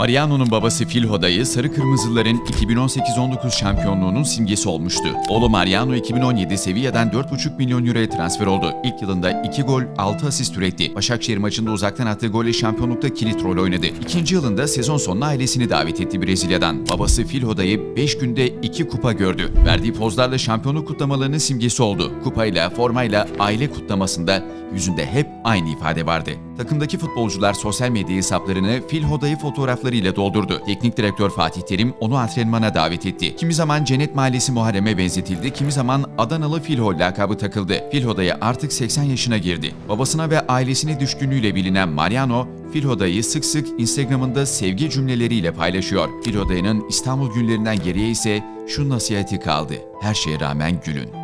Mariano'nun babası Phil Hoda'yı Sarı Kırmızıların 2018-19 şampiyonluğunun simgesi olmuştu. Oğlu Mariano 2017 Sevilla'dan 4,5 milyon euroya transfer oldu. İlk yılında 2 gol, 6 asist üretti. Başakşehir maçında uzaktan attığı golle şampiyonlukta kilit rol oynadı. İkinci yılında sezon sonuna ailesini davet etti Brezilya'dan. Babası Phil Hoda'yı 5 günde 2 kupa gördü. Verdiği pozlarla şampiyonluk kutlamalarının simgesi oldu. Kupayla, formayla, aile kutlamasında yüzünde hep aynı ifade vardı. Takımdaki futbolcular sosyal medya hesaplarını Phil Hoda'yı fotoğraflarıyla doldurdu. Teknik direktör Fatih Terim onu antrenmana davet etti. Kimi zaman Cennet Mahallesi Muharrem'e benzetildi, kimi zaman Adanalı Filho lakabı takıldı. Phil Hoda'ya artık 80 yaşına girdi. Babasına ve ailesine düşkünlüğüyle bilinen Mariano, Phil Hoda'yı sık sık Instagram'ında sevgi cümleleriyle paylaşıyor. Phil Hoda'nın İstanbul günlerinden geriye ise şu nasihati kaldı. Her şeye rağmen gülün.